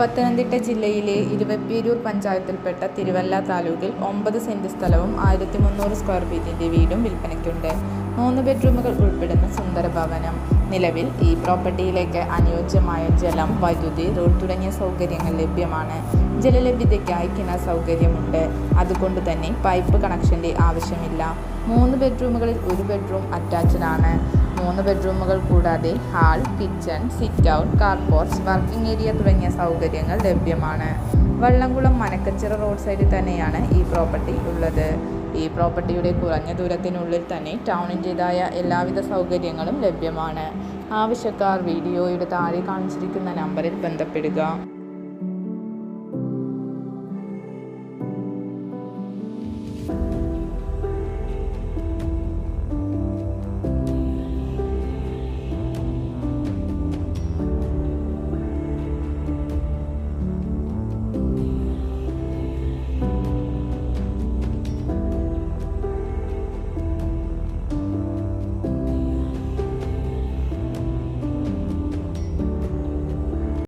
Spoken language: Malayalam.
പത്തനംതിട്ട ജില്ലയിലെ ഇരുവപ്പേരൂർ പഞ്ചായത്തിൽപ്പെട്ട തിരുവല്ല താലൂക്കിൽ ഒമ്പത് സെന്റ് സ്ഥലവും ആയിരത്തി മുന്നൂറ് സ്ക്വയർ ഫീറ്റിന്റെ വീടും വിൽപ്പനയ്ക്കുണ്ട്. മൂന്ന് ബെഡ്റൂമുകൾ ഉൾപ്പെടുന്ന സുന്ദര ഭവനം. നിലവിൽ ഈ പ്രോപ്പർട്ടിയിലേക്ക് അനുയോജ്യമായ ജലം വൈദ്യുതി റോഡ് തുടങ്ങിയ സൗകര്യങ്ങൾ ലഭ്യമാണ്. ജലലഭ്യതയ്ക്കായി കിണർ സൗകര്യമുണ്ട്. അതുകൊണ്ട് തന്നെ പൈപ്പ് കണക്ഷന്റെ ആവശ്യമില്ല. മൂന്ന് ബെഡ്റൂമുകളിൽ ഒരു ബെഡ്റൂം അറ്റാച്ച്ഡ് ആണ്. മൂന്ന് ബെഡ്റൂമുകൾ കൂടാതെ hall kitchen sit out carports working area തുടങ്ങിയ സൗകര്യങ്ങൾ ലഭ്യമാണ്. വള്ളംകുളം മനക്കച്ചിറ റോഡ് സൈഡിൽ തന്നെയാണ് ഈ പ്രോപ്പർട്ടി ഉള്ളത്. ഈ പ്രോപ്പർട്ടിയുടെ കുറഞ്ഞ ദൂരത്തിനുള്ളിൽ തന്നെ ടൗണിന്റെതായ എല്ലാവിധ സൗകര്യങ്ങളും ലഭ്യമാണ്. ആവശ്യക്കാർ വീഡിയോയുടെ താഴെ കാണിച്ചിരിക്കുന്ന നമ്പറിൽ ബന്ധപ്പെടുക.